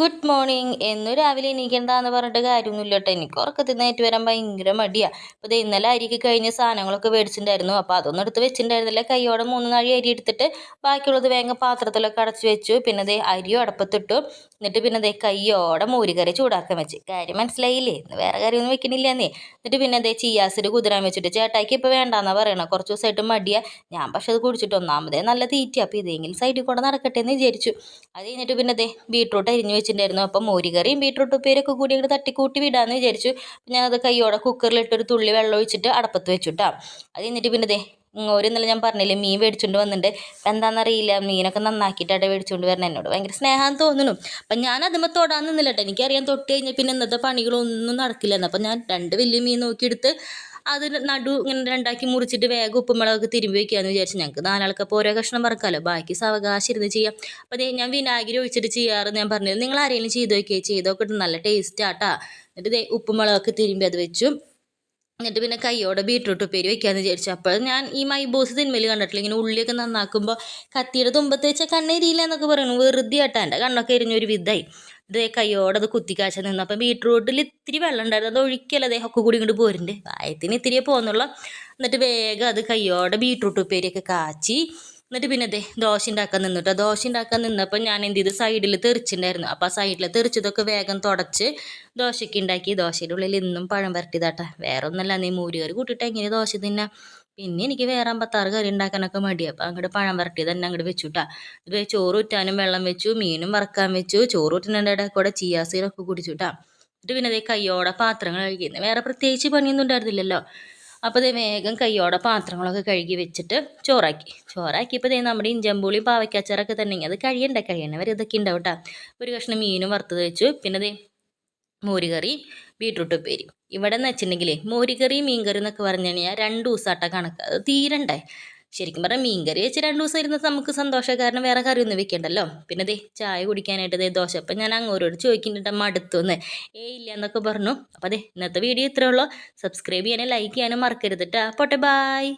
Good morning എന്നും രാവിലെ എണീക്കണ്ടെന്ന് പറഞ്ഞിട്ട് കാര്യമൊന്നുമില്ല കേട്ടോ എനിക്ക് ഉറക്കത്തിൽ നിന്ന് വരാൻ ഭയങ്കര മടിയാണ് അപ്പോൾ ഇത് ഇന്നലെ അരിക്ക് കഴിഞ്ഞ സാധനങ്ങളൊക്കെ മേടിച്ചിട്ടുണ്ടായിരുന്നു. അപ്പോൾ അതൊന്നും എടുത്ത് വെച്ചിട്ടുണ്ടായിരുന്നില്ല. കൈയോടെ മൂന്ന് നാഴി അരി എടുത്തിട്ട് ബാക്കിയുള്ളത് വേഗം പാത്രത്തിലൊക്കെ അടച്ച് വെച്ചു. പിന്നെ ദേ അരിയും അടപ്പത്തിട്ടു. എന്നിട്ട് പിന്നെ ദേ കയ്യോടെ മോരുകറി ചൂടാക്കാൻ വെച്ച്. കാര്യം മനസ്സിലായില്ലേ? ഇന്ന് വേറെ കറിയൊന്നും വെക്കണില്ല എന്നേ എന്നിട്ട് പിന്നെ ദേ ചിയാസിഡ് കുതിരാൻ വെച്ചിട്ട് ചേട്ടായിക്ക് ഇപ്പോൾ വേണ്ടാന്നാ പറയണം. കുറച്ച് ദിവസമായിട്ട് മടിയാ. ഞാൻ പക്ഷെ അത് കുടിച്ചിട്ട് ഒന്നാമതേ നല്ല തീറ്റ അപ്പോൾ ഇതെങ്കിലും സൈഡിൽ കൂടെ നടക്കട്ടെ എന്ന് വിചാരിച്ചു. അത് കഴിഞ്ഞിട്ട് പിന്നെ ദേ ബീട്രൂട്ട് അരിഞ്ഞ് വെച്ചിട്ടുണ്ടായിരുന്നു. അപ്പം മോരുകറിയും ബീട്രൂട്ട് ഉപ്പേരൊക്കെ കൂടി അങ്ങോട്ട് തട്ടിക്കൂട്ടി വിടാമെന്ന് വിചാരിച്ചു. ഞാനത് കൈയോടെ കുക്കറിലിട്ടൊരു തുള്ളി വെള്ളം ഒഴിച്ചിട്ട് അടപ്പത്ത് വെച്ചു കേട്ടോ അത് കഴിഞ്ഞിട്ട് പിന്നെ ദേ ഒരു ഇന്നലെ ഞാൻ പറഞ്ഞില്ലേ മീൻ മേടിച്ചുകൊണ്ട് വന്നിട്ടുണ്ട് അപ്പം എന്താണെന്നറിയില്ല മീനൊക്കെ നന്നാക്കിയിട്ടാണ് മേടിച്ചുകൊണ്ട് വരണം. എന്നോട് ഭയങ്കര സ്നേഹം തോന്നുന്നു. അപ്പം ഞാൻ അതിമ്മ തൊടാൻ നിന്നില്ല കേട്ടോ എനിക്കറിയാൻ തൊട്ട് കഴിഞ്ഞാൽ പിന്നെ ഇന്നത്തെ പണികളൊന്നും നടക്കില്ലെന്ന്. അപ്പം ഞാൻ രണ്ട് വലിയ മീൻ നോക്കിയെടുത്ത് അത് നടു ഇങ്ങനെ രണ്ടാക്കി മുറിച്ചിട്ട് വേഗം ഉപ്പുമുളകൊക്കെ തിരുമ്പി വെക്കാന്ന് വിചാരിച്ചു ഞങ്ങൾക്ക് നാലാൾക്കപ്പോൾ ഓരോ കഷ്ണം പറക്കാമല്ലോ ബാക്കി സാവകാശം ഇരുന്ന് ചെയ്യാം. അപ്പോൾ ഞാൻ വിനാഗിരി ഒഴിച്ചിട്ട് ചെയ്യാറ് ഞാൻ പറഞ്ഞത് നിങ്ങൾ ആരെങ്കിലും ചെയ്ത് നോക്കിയേ? ചെയ്ത് നോക്കിയിട്ട് നല്ല ടേസ്റ്റ് ആട്ടാ. എന്നിട്ട് ഉപ്പുമുളകൊക്കെ തിരുമ്പി അത് വെച്ചു. എന്നിട്ട് പിന്നെ കൈയോടെ ബീട്രൂട്ട് ഉപ്പേരി വെക്കാമെന്ന് വിചാരിച്ചു. അപ്പോൾ ഞാൻ ഈ മൈബോസ് തിന്മയിൽ കണ്ടിട്ടില്ല. ഇങ്ങനെ ഉള്ളിയൊക്കെ നന്നാക്കുമ്പോൾ കത്തിയുടെ തുമ്പത്ത് വെച്ചാൽ കണ്ണെരിയില്ല എന്നൊക്കെ പറയുന്നു വെറുതെ ആട്ടാ. എന്റെ കണ്ണൊക്കെ എരിഞ്ഞൊരു വിധായി. ഇത് കൈയോടെ അത് കുത്തിക്കാച്ച നിന്ന്. അപ്പം ബീട്രൂട്ടിൽ ഇത്തിരി വെള്ളം ഉണ്ടായിരുന്നു. അത് ഒഴിക്കല്ല? അദ്ദേഹം ഒക്കെ കൂടി ഇങ്ങോട്ട് പോരുന്നുണ്ട്. വായത്തിന് ഇത്തിരിയേ പോകുന്നുള്ളൂ എന്നിട്ട് വേഗം അത് കൈയോടെ ബീട്രൂട്ട് ഉപ്പേരിയൊക്കെ കാച്ചി എന്നിട്ട് പിന്നെ അതെ ദോശ ഉണ്ടാക്കാൻ നിന്നിട്ടോ ദോശ ഉണ്ടാക്കാൻ നിന്നപ്പോൾ ഞാൻ എന്ത് ചെയ്ത്? സൈഡിൽ തെറിച്ചിട്ടുണ്ടായിരുന്നു അപ്പോൾ ആ സൈഡിൽ തെറിച്ചതൊക്കെ വേഗം തുടച്ച് ദോശയ്ക്ക് ഉണ്ടാക്കി. ദോശയുടെ ഉള്ളിൽ ഇന്നും പഴം വരട്ടിയതാട്ടെ. വേറെ ഒന്നല്ല നീ മൂരി കറി കൂട്ടിയിട്ട് എങ്ങനെ ദോശ തിന്നാ. പിന്നെ എനിക്ക് വേറെ അമ്പത്താറ് കറി ഉണ്ടാക്കാനൊക്കെ മടി. അപ്പോൾ അങ്ങോട്ട് പഴം വരട്ടിയത് തന്നെ അങ്ങോട്ട് വെച്ചു കേട്ടാ ഇത് ചോറ് ഉറ്റാനും വെള്ളം വെച്ചു മീനും വറക്കാൻ വെച്ചു. ചോറ് ഊറ്റുന്നതിന്റെ കൂടെ ചിയാസീരൊക്കെ കുടിച്ചുട്ടാ. എന്നിട്ട് പിന്നെ അതേ കയ്യോടെ പാത്രങ്ങൾ കഴുകിയിരുന്നു വേറെ പ്രത്യേകിച്ച് പണിയൊന്നും ഉണ്ടായിരുന്നില്ലല്ലോ. അപ്പോൾ ഇത് വേഗം കയ്യോടെ പാത്രങ്ങളൊക്കെ കഴുകി വെച്ചിട്ട് ചോറാക്കി. ചോറാക്കി ഇപ്പോൾ ഇതേ നമ്മുടെ ഇഞ്ചമ്പൂളിയും പാവയ്ക്കാച്ചാറൊക്കെ തന്നെ. അത് കഴിയണ്ട? കഴിയണവർ ഇതൊക്കെ ഉണ്ടാവും കേട്ടോ ഒരു കഷ്ണം മീനും വറുത്തത് വെച്ചു. പിന്നെ ദേ മോരുകറി ബീട്രൂട്ട് ഉപ്പേരി. ഇവിടെ എന്ന് വെച്ചിട്ടുണ്ടെങ്കിൽ മോരുകറി മീൻകറി എന്നൊക്കെ പറഞ്ഞു കഴിഞ്ഞാൽ രണ്ട് ദിവസമാട്ട കണക്ക്. അത് തീരണ്ടേ? ശരിക്കും പറഞ്ഞാൽ മീൻകറി വെച്ച് രണ്ട് ദിവസം ഇരുന്ന് നമുക്ക് സന്തോഷം കാരണം വേറെ കറി ഒന്നും വെക്കണ്ടല്ലോ. പിന്നെ ദേ ചായ കുടിക്കാനായിട്ട് ദേ ദോശ. അപ്പം ഞാൻ അങ്ങോട്ടോട് ചോദിക്കുന്നുണ്ട് മടുത്തു എന്ന് ഏ ഇല്ല എന്നൊക്കെ പറഞ്ഞു. അപ്പോൾ അതെ ഇന്നത്തെ വീഡിയോ ഇത്രേ ഉള്ളൂ. സബ്സ്ക്രൈബ് ചെയ്യാനും ലൈക്ക് ചെയ്യാനും മറക്കരുത് കേട്ടോ പോട്ടെ ബായ്